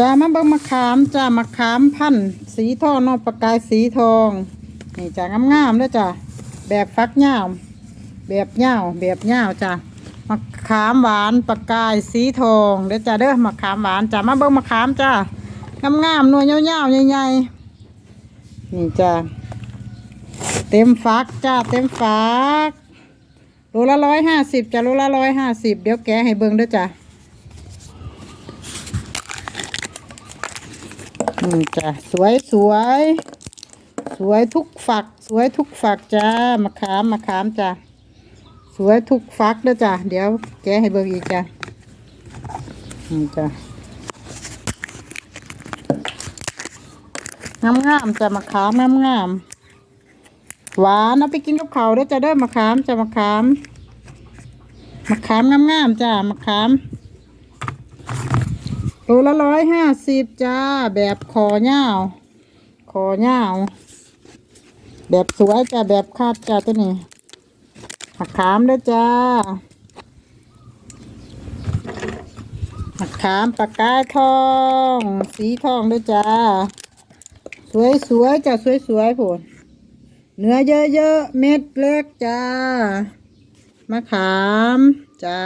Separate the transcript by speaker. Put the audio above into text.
Speaker 1: จ้ามาเบิ่งมะขามจ้ามะขามพันธุ์สีทองนอกประกายสีทองนี่จ้างามๆเด้อจ้าแบบฟักยาแบบยาแบบยาจ้ามะขามหวานประกายสีทองเด้อจ้าเด้อมะขามหวานจ้ามาเบิ่งมะขามจ้างามๆหน่วยยาๆใหญ่ๆนี่จ้าเต็มฟักจ้าเต็มฟักโลละร้อยห้าสิบจ้าโลละร้อยห้าสิบเดี๋ยวแกะให้เบิ่งเด้อจ้า อืมจ้ะสวยสวย สวยทุกฝัก สวยทุกฝักจ้ามะขามมะขามจ้ะสวยทุกฝักเด้อจ้ะเดี๋ยวแกะให้เบิ่งอีกจ้ะอืมจ้ะงามงามจ้ะมะขามงามงามหวานเอาไปกินกับเขาด้อจ้ะเด้อมะขามจ้ะมะขามมะขามงามงามจ้ะมะขาม โลละร้อยห้าสิบจ้า แบบคอยาวคอยาวแบบสวยจ้า แบบคาดจ้าตัวนี้มะขามด้วยจ้ามะขามปากกายทอง สีทองด้วยจ้า สวยสวยจ้า สวยสวยผลเนื้อเยอะๆเม็ดเล็กจ้า มะขามจ้า